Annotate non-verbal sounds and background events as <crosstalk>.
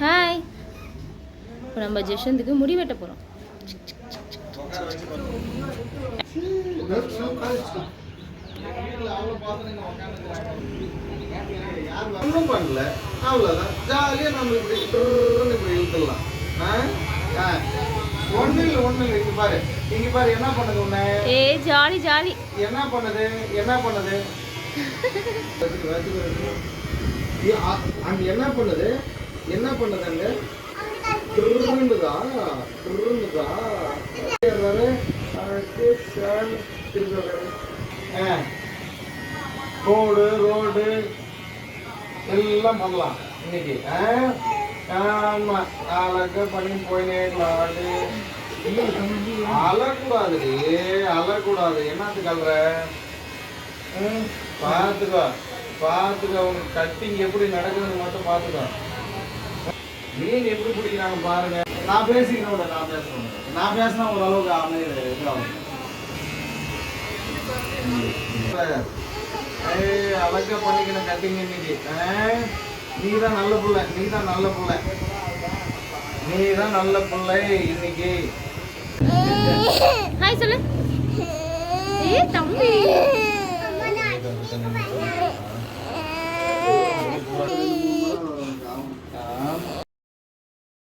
Hi இப்போ நம்ம ஜெஷந்துக்கு முடி வெட்ட போகிறோம் ஒன்றும் பண்ணல. அவ்வளோதான் ஜாலியாக நம்ம இப்படி இப்படி இழுத்துடலாம். ஆ? ஆ. ஒன்றும் இல்லை ஒன்றும் இல்லை. இங்கே பாரு. இங்கே பாரு என்ன பண்ணுது உன்னை? ஏ ஜாலி ஜாலி. என்ன பண்ணுது? என்ன பண்ணுது? <laughs> அங்க என்ன பண்ணுது? என்ன பண்ணுது அங்க திருந்துதா டுர்ருன்னுதா வரு, ரோடு எல்லாம் பண்ணலாம் இன்னைக்கு ஆ? ஆமா அழகா பண்ணி போயினே அழக்கூடாது அழக்கூடாதுடி அழக்கூடாது. என்னத்துக்கு அழுற ம், பார்த்துக்கோ. பார்த்துக்கோ உனக்கு கட்டிங் எப்படி நடக்குதுன்னு மட்டும் பார்த்துக்கோ. மீன் எப்படி பிடிக்கிறாங்க பாருங்க. நான் பேசிக்கிறேன் நான் பேசுறேன் நான் பேசினா ஓரளவுக்கு அமையுது இதாகும். ஏய் அழகா பண்ணிக்கணும் கட்டிங் இன்னைக்கு. நீ தான் நல்ல பிள்ளை நீ தான் நல்ல பிள்ளை. நீ தான் நல்ல பிள்ளை இன்னைக்கு. ஹாய் சொல்லு. ஏ தம்பி.